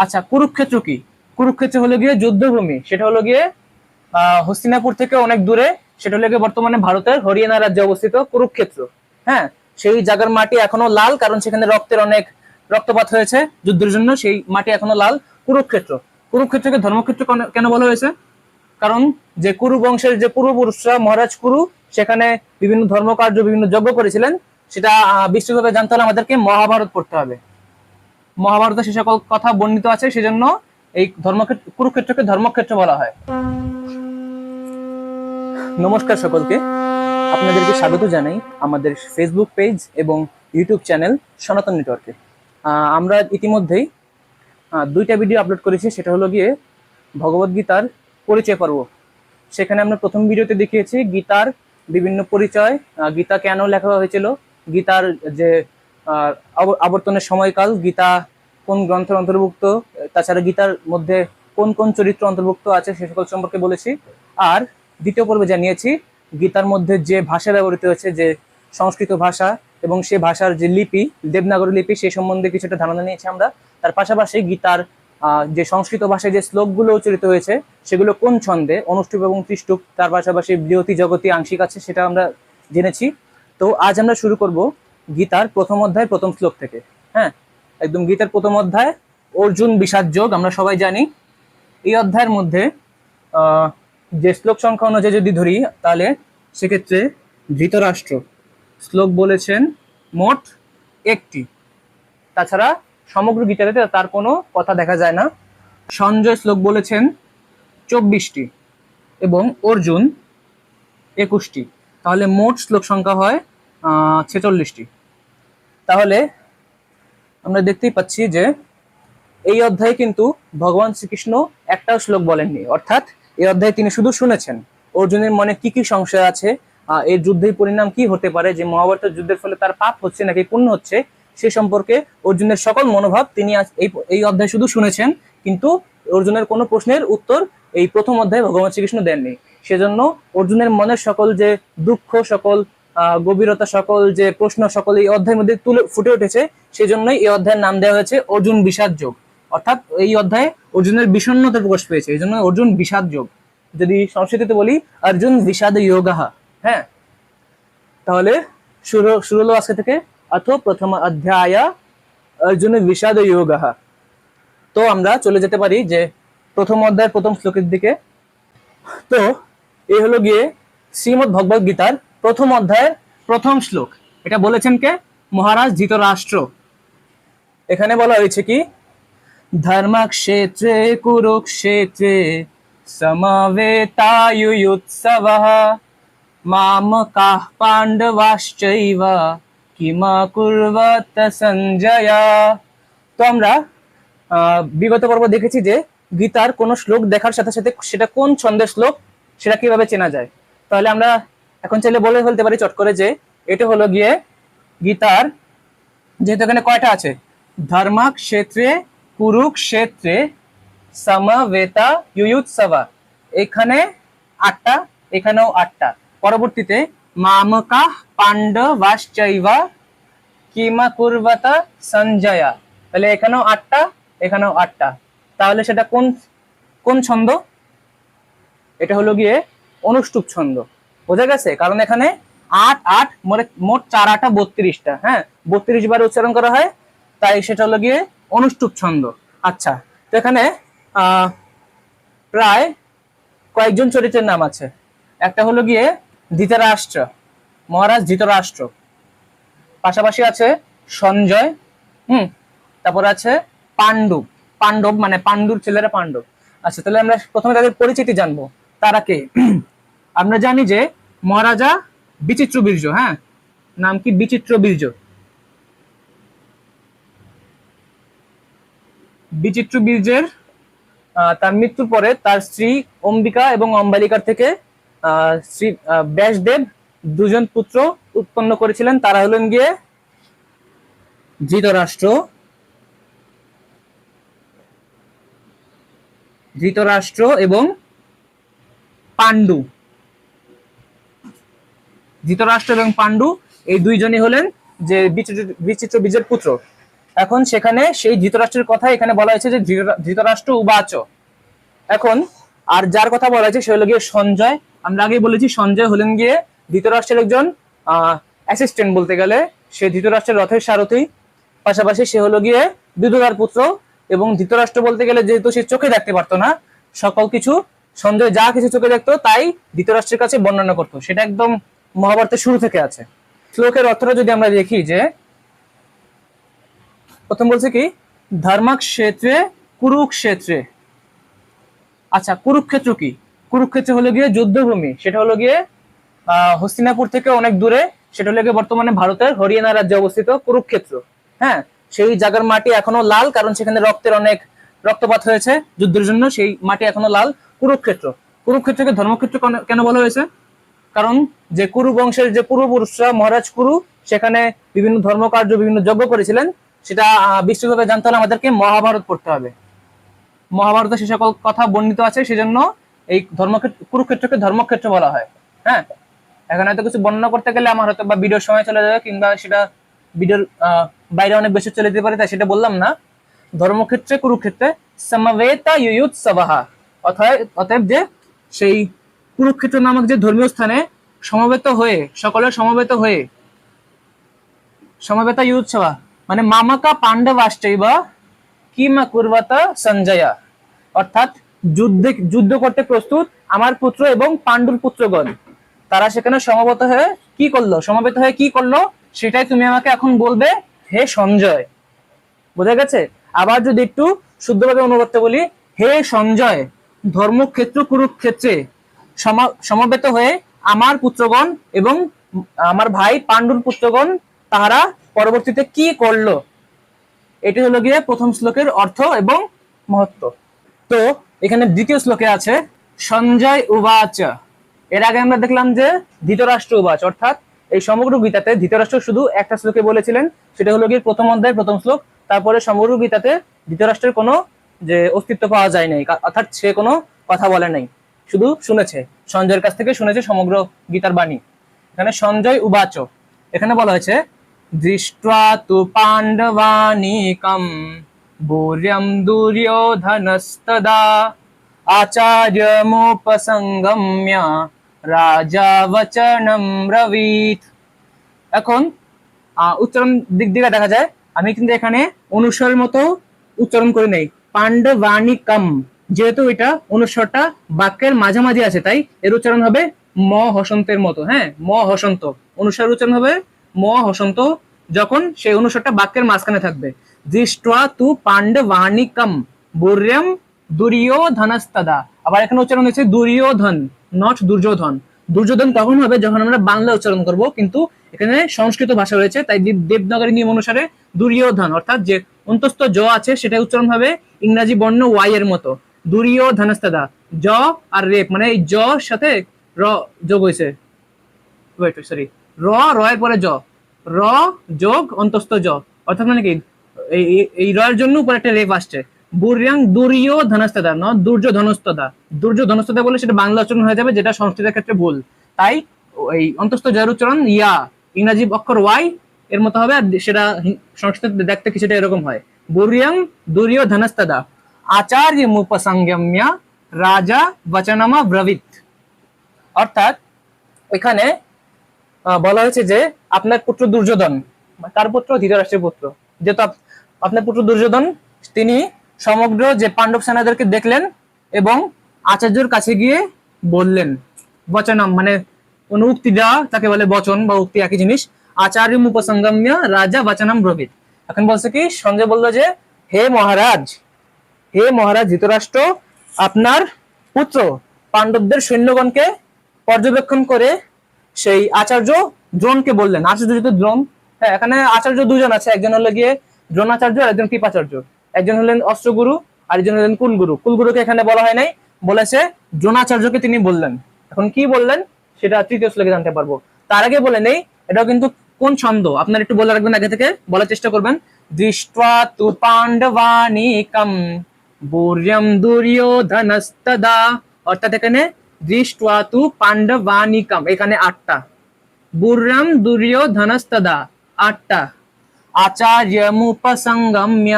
আচ্ছা কুরুক্ষেত্র কি? কুরুক্ষেত্র হলো গিয়ে যুদ্ধভূমি। সেটা হলো গিয়ে আহ, হস্তিনাপুর থেকে অনেক দূরে। সেটা হলো গিয়ে বর্তমানে ভারতের হরিয়ানা রাজ্যে অবস্থিত কুরুক্ষেত্র। হ্যাঁ সেই জায়গার মাটি এখনও লাল কারণ সেখানে রক্তের অনেক রক্তপাত হয়েছে যুদ্ধের জন্য। সেই মাটি এখনও লাল। কুরুক্ষেত্র। কুরুক্ষেত্রকে ধর্মক্ষেত্র কেন- বলা হয়েছে? কারণ যে কুরু বংশের যে পূর্বপুরুষরা মহারাজ কুরু সেখানে বিভিন্ন ধর্মকার্য বিভিন্ন যজ্ঞ করেছিলেন। সেটা বিস্তৃতভাবে জানতে হলে আমাদেরকে মহাভারত পড়তে হবে। মহাভারতে সে সকল কথা বর্ণিত আছে, সেজন্য এই ধর্মক্ষেত্র, কুরুক্ষেত্রকে ধর্মক্ষেত্র বলা হয়। নমস্কার সকলকে। আপনাদেরকে স্বাগত জানাই আমাদের ফেসবুক পেজ এবং ইউটিউব চ্যানেল সনাতন নেটওয়ার্কে আমরা ইতিমধ্যেই দুইটা ভিডিও আপলোড করেছি, সেটা হলো গিয়ে ভগবদ্গীতার পরিচয় পর্ব। সেখানে আমরা প্রথম ভিডিওতে দেখিয়েছি গীতার বিভিন্ন পরিচয় গীতা কেন লেখা হয়েছিল, গীতার যে আবর্তনের সময়কাল, গীতা কোন গ্রন্থের অন্তর্ভুক্ত, তাছাড়া গীতার মধ্যে কোন কোন চরিত্র অন্তর্ভুক্ত আছে সে সকল সম্পর্কে বলেছি। আর দ্বিতীয় পর্বে জানিয়েছি, গীতার মধ্যে যে ভাষা ব্যবহৃত হয়েছে, যে সংস্কৃত ভাষা এবং সে ভাষার যে লিপি, দেবনাগরী লিপি, সে সম্বন্ধে কিছুটা ধারণা নিয়েছি আমরা। তার পাশাপাশি গীতার যে সংস্কৃত ভাষায় যে শ্লোকগুলো উচ্চারিত হয়েছে, সেগুলো কোন ছন্দে অনুষ্ঠুপ এবং ত্রিষ্টুপ, তার পাশাপাশি বৃহতি জগতি আংশিক আছে সেটা আমরা জেনেছি। তো আজ আমরা শুরু করব গীতার প্রথম অধ্যায়, প্রথম শ্লোক থেকে। হ্যাঁ একদম গীতার প্রথম অধ্যায়, অর্জুন বিষাদ যোগ, আমরা সবাই জানি। এই অধ্যায়ের মধ্যে যে শ্লোক সংখ্যা অনুযায়ী যদি ধরি, তাহলে সেক্ষেত্রে ধৃতরাষ্ট্র শ্লোক বলেছেন মোট একটি। তাছাড়া সমগ্র গীতাতে তার কোনো কথা দেখা যায় না। সঞ্জয় শ্লোক বলেছেন চব্বিশটি এবং অর্জুন একুশটি। তাহলে মোট শ্লোক সংখ্যা হয় ছেচল্লিশটি। তাহলে আমরা দেখতেই পাচ্ছি যে এই অধ্যায়ে কিন্তু ভগবান শ্রীকৃষ্ণ একটাও শ্লোক বলেননি। অর্থাৎ এই অধ্যায়ে তিনি শুধু শুনেছেন। অর্জুনের মনে কি কি সংশয় আছে? এই যুদ্ধের পরিণাম কি হতে পারে? যে মহাভারতের যুদ্ধের ফলে তার পাপ হচ্ছে নাকি পুণ্য হচ্ছে? সে সম্পর্কে অর্জুনের সকল মনোভাব তিনি এই অধ্যায় শুধু শুনেছেন। কিন্তু অর্জুনের কোনো প্রশ্নের উত্তর এই প্রথম অধ্যায়ে ভগবান শ্রীকৃষ্ণ দেননি। সেজন্য অর্জুনের মনের সকল যে দুঃখ, সকল গভীরতা সকল যে প্রশ্ন সকল এই অধ্যায়ের মধ্যে তুলে ফুটে উঠেছে, সেজন্যই এই অধ্যায়ের নাম দেওয়া হয়েছে অর্জুন বিষাদ যোগ। অর্থাৎ এই অধ্যায়ে অর্জুনের বিষণ্ণতা প্রকাশ পেয়েছে এই জন্য অর্জুন বিষাদ যোগ। যদি সংস্কৃতিতে বলি, অর্জুন বিষাদ যোগাহা হ্যাঁ? তাহলে শুরু শুরু হলো আজকে থেকে অথ প্রথম অধ্যায়, অর্জুন বিষাদ যোগাহা তো আমরা চলে যেতে পারি যে প্রথম অধ্যায়ের প্রথম শ্লোকের দিকে। তো এই হলো গিয়ে শ্রীমদ ভগবদ গীতার প্রথম অধ্যায়ের প্রথম শ্লোক। এটা বলেছেন কে? মহারাজ ধৃতরাষ্ট্র। এখানে বলা হয়েছে কি? ধর্মক্ষেত্রে, কুরুক্ষেত্রে, সমবেতায়ুৎসব মামকাः পাণ্ডবাশ্চৈব কিমা কুর্বত সঞ্জয়। তো আমরা বিগত পর্ব দেখেছি যে গীতার কোন শ্লোক দেখার সাথে সাথে সেটা কোন ছন্দের শ্লোক, সেটা কীভাবে চেনা যায়? তাহলে আমরা এখন চাইলে বলে ফেলতে পারি চট করে যে এটা হলো গিয়ে গীতার, যেহেতু এখানে কয়টা আছে? ধর্মক্ষেত্রে কুরুক্ষেত্রে সমবেতা ইউৎসবা এখানে আটটা, এখানেও আটটা। পরবর্তীতে মামকা পাণ্ডবাশ্চৈবা কিমা কুর্বতা সঞ্জয়া। তাহলে এখানেও আটটা এখানেও আটটা। তাহলে সেটা কোন কোন ছন্দ? এটা হলো গিয়ে অনুষ্টুপ ছন্দ। বোঝা গেছে? কারণ এখানে আট আট মোট মোট চার আটা বত্রিশটা হ্যাঁ? বত্রিশ বার উচ্চারণ করা হয়, তাই সেটা হলো গিয়ে অনুষ্টুপ ছন্দ। আচ্ছা তো এখানে প্রায় কয়েকজন চরিত্রের নাম আছে। একটা হলো গিয়ে ধৃতরাষ্ট্র, মহারাজ ধৃতরাষ্ট্র। পাশাপাশি আছে সঞ্জয়, হুম? তারপর আছে পাণ্ডু, পাণ্ডব মানে পাণ্ডুর ছেলেরা পাণ্ডব। আচ্ছা তাহলে আমরা প্রথমে তাদের পরিচিতি জানব। তারা কে? আমরা জানি যে মহারাজা বিচিত্র বীর্য হ্যাঁ? নাম কি? বিচিত্র বীর্য। বিচিত্র বীর্যের তার মৃত্যুর পরে তার স্ত্রী অম্বিকা এবং অম্বালিকার থেকে শ্রী ব্যাসদেব দুজন পুত্র উৎপন্ন করেছিলেন। তারা হলেন গিয়ে ধৃতরাষ্ট্র। ধৃতরাষ্ট্র এবং পাণ্ডু। ধৃতরাষ্ট্র এবং পাণ্ডু এই দুইজনই হলেন যে বিচিত্র বীজের পুত্র। এখন সেখানে সেই ধৃতরাষ্ট্রের কথা এখানে বলা হয়েছে যে ধৃতরাষ্ট্র উবাচ। এখন আর যার কথা বলা হয়েছে সে হলো গিয়ে সঞ্জয়। আমরা আগে বলেছি, সঞ্জয় হলেন গিয়ে ধৃতরাষ্ট্রের একজন অ্যাসিস্ট্যান্ট বলতে গেলে। সে ধৃতরাষ্ট্রের রথের সারথি। পাশাপাশি সে হলো গিয়ে বিদুরার পুত্র এবং ধৃতরাষ্ট্র বলতে গেলে যেহেতু সে চোখে দেখতে পারতো না, সকল কিছু, সঞ্জয় যা কিছু চোখে দেখতো তাই ধৃতরাষ্ট্রের কাছে বর্ণনা করতো। সেটা একদম মহাভারতের শুরু থেকে আছে। শ্লোকের অর্থটা যদি আমরা দেখি যে প্রথম বলছে কি? ধর্মক্ষেত্রে কুরুক্ষেত্রে। আচ্ছা কুরুক্ষেত্র কি? কুরুক্ষেত্র হলো গিয়ে যুদ্ধভূমি। সেটা হলো গিয়ে আহ, হস্তিনাপুর থেকে অনেক দূরে। সেটা হলো গিয়ে বর্তমানে ভারতের হরিয়ানা রাজ্যে অবস্থিত কুরুক্ষেত্র। হ্যাঁ সেই জায়গার মাটি এখনও লাল কারণ সেখানে রক্তের অনেক রক্তপাত হয়েছে যুদ্ধের জন্য। সেই মাটি এখনও লাল কুরুক্ষেত্র। কুরুক্ষেত্রকে ধর্মক্ষেত্র কেন- বলা হয়েছে? কারণ যে কুরু বংশের যে পূর্বপুরুষরা মহারাজ কুরু, সেখানে বিভিন্ন ধর্মকার্য, বিভিন্ন যজ্ঞ করেছিলেন, সেটা বিস্তৃতভাবে জানতে হলে আমাদেরকে মহাভারত পড়তে হবে। মহাভারতে সে সকল কথা বর্ণিত আছে, সেজন্য এই ধর্মক্ষেত্র কুরুক্ষেত্রকে ধর্মক্ষেত্র বলা হয়। হ্যাঁ? এখন হয়তো কিছু বর্ণনা করতে গেলে আমার হয়তো বা ভিডিওর সময় চলে যাবে, কিংবা সেটা ভিডিওর বাইরে অনেক বেশি চলে যেতে পারে, তাই সেটা বললাম না। ধর্মক্ষেত্রে, কুরুক্ষেত্রে সমবেতা ইউৎ সবাহা অতএব অতএব যে সেই কুরুক্ষেত্র নামক যে ধর্মীয় স্থানে সমবেত হয়ে সকলের সমবেত হয়ে, সমবেতা ইউৎ সভা মানে মামাকা পাণ্ডবাষ্টৈবা কিমা কুর্বাতা সঞ্জয়া। অর্থাৎ যুদ্ধে, যুদ্ধ করতে প্রস্তুত আমার পুত্র এবং পাণ্ডুর পুত্রগণ। তারা সেখানে সমবেত হয়ে কি করল? সমবেত হয়ে কি করল? সেটাই তুমি আমাকে এখন বলবে, হে সঞ্জয়। বোঝা গেছে? আবার যদি একটু শুদ্ধভাবে অনুবাদ বলি, হে সঞ্জয়, ধর্মক্ষেত্র, কুরুক্ষেত্রে সমবেত হয়ে আমার পুত্রগণ এবং আমার ভাই পাণ্ডুর পুত্রগণ তাহারা পরবর্তীতে কি করল? এটি হলো গিয়ে প্রথম শ্লোকের অর্থ এবং মহত্ব। তো, এখানে দ্বিতীয় শ্লোকে আছে, সঞ্জয় উবাচ। এর আগে আমরা দেখলাম যে ধৃতরাষ্ট্র উবাচ, অর্থাৎ এই সমগ্র গীতাতে ধৃতরাষ্ট্র শুধু একটা শ্লোকে বলেছিলেন, সেটা হলো গিয়ে প্রথম অধ্যায়, প্রথম শ্লোক। তারপরে সমগ্র গীতাতে ধৃতরাষ্ট্রের কোনো যে অস্তিত্ব পাওয়া যায় নাই অর্থাৎ সে কোনো কথা বলে নাই। শুধু শুনেছে, সঞ্জয়ের কাছ থেকে শুনেছে সমগ্র গীতার বাণী। এখানে সঞ্জয় উবাচ। এখানে বলা হয়েছে, দৃষ্টু তু পাণ্ডবানিকম, বূর্যম দুর্যোধনস্তদা, আচার্যমুপসঙ্গম্য রাজা বচনম রবিত এখন উচ্চারণ দিক দিকে দেখা যায়, আমি কিন্তু এখানে অনুসারের মতো উচ্চারণ করি নাই। পাণ্ডবানিকম। যেহেতু এটা অনুস্বরটা বাক্যের মাঝামাঝি আছে, তাই এর উচ্চারণ হবে ম হসন্তের মতো। হ্যাঁ ম হসন্ত। অনুস্বরের উচ্চারণ হবে ম হসন্ত, যখন সেই অনুস্বরটা বাক্যের মাঝখানে থাকবে। দৃষ্ট্বা তু পাণ্ডবানিকম বর্যম দুর্যোধনস্তদা। আবার এখানে উচ্চারণ হচ্ছে দুর্যোধন নট দুর্যোধন। দুর্যোধন তখন হবে যখন আমরা বাংলা উচ্চারণ করব, কিন্তু এখানে সংস্কৃত ভাষা রয়েছে, তাই দেব- দেবনাগরী নিয়ম অনুসারে দুর্যোধন, অর্থাৎ যে অন্তস্থ জ আছে সেটা উচ্চারণ হবে ইংরাজি বর্ণ ওয়াই এর মতো। দুর্যোধনস্তদা জ আর রেপ মানে এই জ সাথে র যোগ হয়েছে সরি র র এর পরে জ র যোগ, অন্তস্থ জ অর্থাৎ মানে কি? এই, এই- এই র এর জন্য উপরে একটা রেপ আসছে। বুরিয়াং দুর্য ধনস্তদা, ন? দুর্য ধনস্তদা। দুর্য ধনস্তদা বলে সেটা বাংলা উচ্চারণ হয়ে যাবে, যেটা সংস্কৃতের ক্ষেত্রে ভুল। তাই, এই অন্তস্থ জয়ের উচ্চারণ ইয়া। ইংরাজি অক্ষর ওয়াই, এর মতো হবে, আর সেটা সংস্কৃতে দেখতে কিছুটা এরকম হয়। বুরিয়াং দুর্য ধনস্তদা। আচার্য মুপসংগম্য রাজা বচনামা ব্রবিত অর্থাৎ এখানে বলা হয়েছে যে আপনার পুত্র দুর্যোধন তার পুত্র? ধৃতরাষ্ট্রের পুত্র। যেহেতু আপ- আপনার পুত্র দুর্যোধন, তিনি সমগ্র যে পাণ্ডব সেনাদেরকে দেখলেন এবং আচার্যর কাছে গিয়ে বললেন, বচনম মানে কোন উক্তি দেওয়া, তাকে বলে বচন বা উক্তি একই জিনিস, আচার্য উপসঙ্গম্য রাজা বচনম ব্রবিত। এখন বলছে কি, সঞ্জয় বলল যে, হে মহারাজ হে মহারাজ ধৃতরাষ্ট্র, আপনার পুত্র পাণ্ডবদের সৈন্যগণকে পর্যবেক্ষণ করে সেই আচার্য দ্রোণকে বললেন। আচার্য যেহেতু দ্রোণ হ্যাঁ এখানে আচার্য দুজন আছে। একজন হলো গিয়ে দ্রোণাচার্য, আর একজন কৃপাচার্য। একজন হলেন অস্ত্রগুরু, আর একজন হলেন কুলগুরু। কুলগুরুকে এখানে বলা হয় নাই, বলেছে দ্রোণাচার্যকে তিনি বললেন। এখন কি বললেন, সেটা তৃতীয় শ্লোকে জানতে পারব। তার আগে বলে নেই, এটাও কিন্তু কোন ছন্দ? আপনার একটু বলে রাখবেন আগে থেকে, বলার চেষ্টা করবেন। দৃষ্ট্বা তু পাণ্ডবানিকম। বৌর্যম দুর্যোধনস্তদা অর্থাৎ এখানে দৃষ্ট্বা তু পাণ্ডবানিকম, এখানে আটটা। বুর্রাম দুর্যোধনস্তদা আটটা। আচার্যমুপসঙ্গম্য,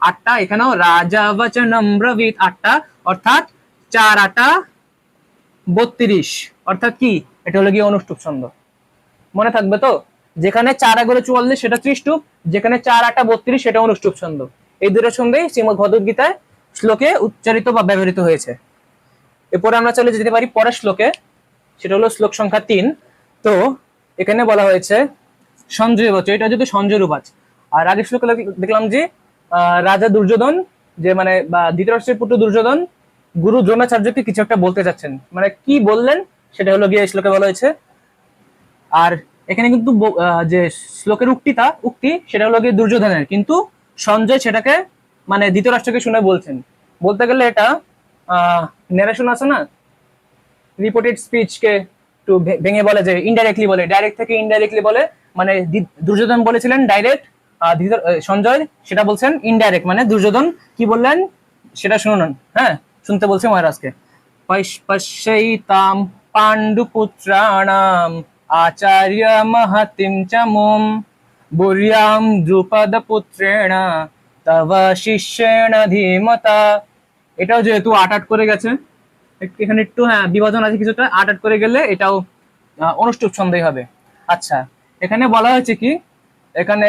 আটটা। এখানেও রাজা বচনম ব্রবীত, আটটা। অর্থাৎ চার আটা বত্রিশ। অর্থাৎ কি? এটা হলো গিয়ে অনুষ্ঠুপ ছন্দ। মনে থাকবে তো? যেখানে চার এগারো চুয়াল্লিশ, সেটা ত্রিষ্টুপ। যেখানে চার আটা বত্রিশ, সেটা অনুষ্ঠুপ ছন্দ। এই দুটোর সঙ্গেই শ্রীমদ ভগবদ্গীতায় শ্লোকে উচ্চারিত বা ব্যবহৃত হয়েছে। এরপরে আমরা চলে যেতে পারি পরের শ্লোকে। সেটা হলো শ্লোক সংখ্যা তিন। তো এখানে বলা হয়েছে, সঞ্জয় বচ এটা যদি সঞ্জয় রূপাচ আর আগের শ্লোকে দেখলাম যে রাজা দুর্যোধন, যে মানে বা ধৃতরাষ্ট্রের পুত্র দুর্যোধন, গুরু দ্রোণাচার্যকে কিছু একটা বলতে চাচ্ছেন মানে কি বললেন, সেটা হলো গিয়ে শ্লোকে বলা হয়েছে। আর এখানে কিন্তু যে শ্লোকের উক্তিটা, উক্তি, সেটা হলো গিয়ে দুর্যোধনের। কিন্তু সঞ্জয় সেটাকে মানে ধৃতরাষ্ট্রকে শুনে বলছেন। বলতে গেলে এটা নেরেশন আছে না? রিপোর্টেড স্পিচকে একটু ভেঙে বলে যে ইনডাইরেক্টলি বলে ডাইরেক্ট থেকে ইনডাইরেক্টলি বলে মানে দুর্যোধন বলেছিলেন ডাইরেক্ট সঞ্জয় সেটা বলছেন ইনডাইরেক্ট মানে দুর্যোধন কি বললেন সেটা শুনুন হ্যাঁ? শুনতে বলছে মহারাজকে। পশ- পশ্যৈতাম পাণ্ডুপুত্রাণাম আচার্য মহতিম চ মোম বুর্যাম দ্রুপদ পুত্রেণ তব শিষ্যেণ ধীমতা। এটাও যেহেতু আট আট করে গেছে এখানে একটু হ্যাঁ বিভাজন আছে কিছুটা আট আট করে গেলে এটাও আহ, অনুষ্টুপ ছন্দই হবে। আচ্ছা এখানে বলা হয়েছে কি এখানে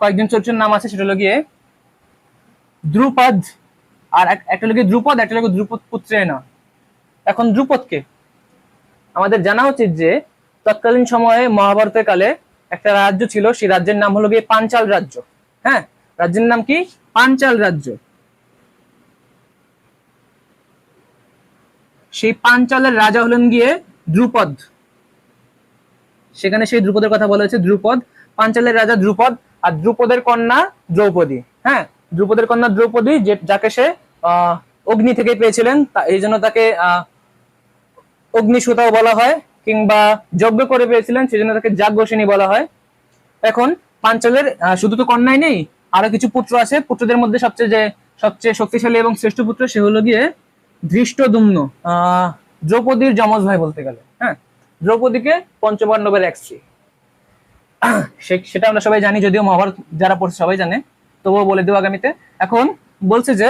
কয়েকজন চরিত্রের নাম আছে সেটা হলো গিয়ে দ্রুপদ আর এক- একটা লোকে দ্রুপদ একটা লোকে দ্রুপদ পুত্রে না এখন দ্রুপদকে আমাদের জানা উচিত যে তৎকালীন সময়ে মহাভারতের কালে একটা রাজ্য ছিল সেই রাজ্যের নাম হলো গিয়ে পাঞ্চাল রাজ্য। হ্যাঁ রাজ্যের নাম কি? পাঞ্চাল রাজ্য। সেই পাঞ্চালের রাজা হলেন গিয়ে দ্রুপদ। সেখানে সেই দ্রুপদের কথা বলা হয়েছে দ্রুপদ। পাঞ্চালের রাজা দ্রুপদ আর দ্রুপদের কন্যা দ্রৌপদী হ্যাঁ? দ্রুপদের কন্যা দ্রৌপদী যাকে সে অগ্নি থেকে পেয়েছিলেন এই জন্য তাকে আহ, অগ্নিসুতাও বলা হয় কিংবা যজ্ঞ করে পেয়েছিলেন সেই জন্য তাকে যাজ্ঞসিনী বলা হয়। এখন পাঞ্চালের শুধু তো কন্যাই নেই আরও কিছু পুত্র আছে। পুত্রদের মধ্যে সবচেয়ে যে সবচেয়ে শক্তিশালী এবং শ্রেষ্ঠ পুত্র, সে হলো গিয়ে ধৃষ্টদুম্ন দ্রৌপদীর যমজ ভাই বলতে গেলে। হ্যাঁ? দ্রৌপদীকে পঞ্চপাণ্ডবের এক স্ত্রী। সেটা আমরা সবাই জানি, যদিও মহাভারত যারা পড়ছে সবাই জানে, তবুও বলে দেবো আগামীতে। এখন বলছে যে,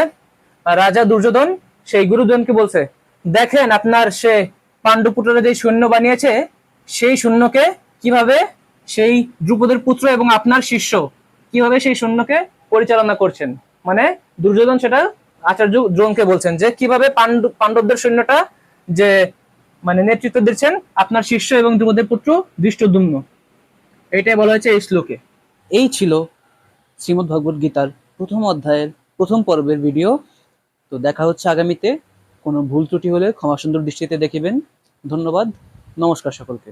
রাজা দুর্যোধন সেই গুরুজনকে বলছে, দেখেন আপনার সে পাণ্ডুপুত্ররা যে সৈন্য বানিয়েছে, সেই সৈন্যকে কীভাবে সেই দ্রুপদের পুত্র এবং আপনার শিষ্য কীভাবে সেই সৈন্যকে পরিচালনা করছেন? মানে দুর্যোধন সেটা আচার্য দ্রোণকে বলছেন যে কীভাবে পাণ্ডব পাণ্ডবদের সৈন্যটা যে মানে নেতৃত্ব দিচ্ছেন, আপনার শিষ্য এবং দ্রুপদের পুত্র দৃষ্টদুম্ন এটাই বলা হয়েছে এই শ্লোকে। এই ছিল শ্রীমদ্ ভগবদ গীতার প্রথম অধ্যায়ের প্রথম পর্বের ভিডিও। তো দেখা হচ্ছে আগামীতে। কোনো ভুল ত্রুটি হলে ক্ষমা সুন্দর দৃষ্টিতে দেখিবেন। ধন্যবাদ। নমস্কার সকলকে।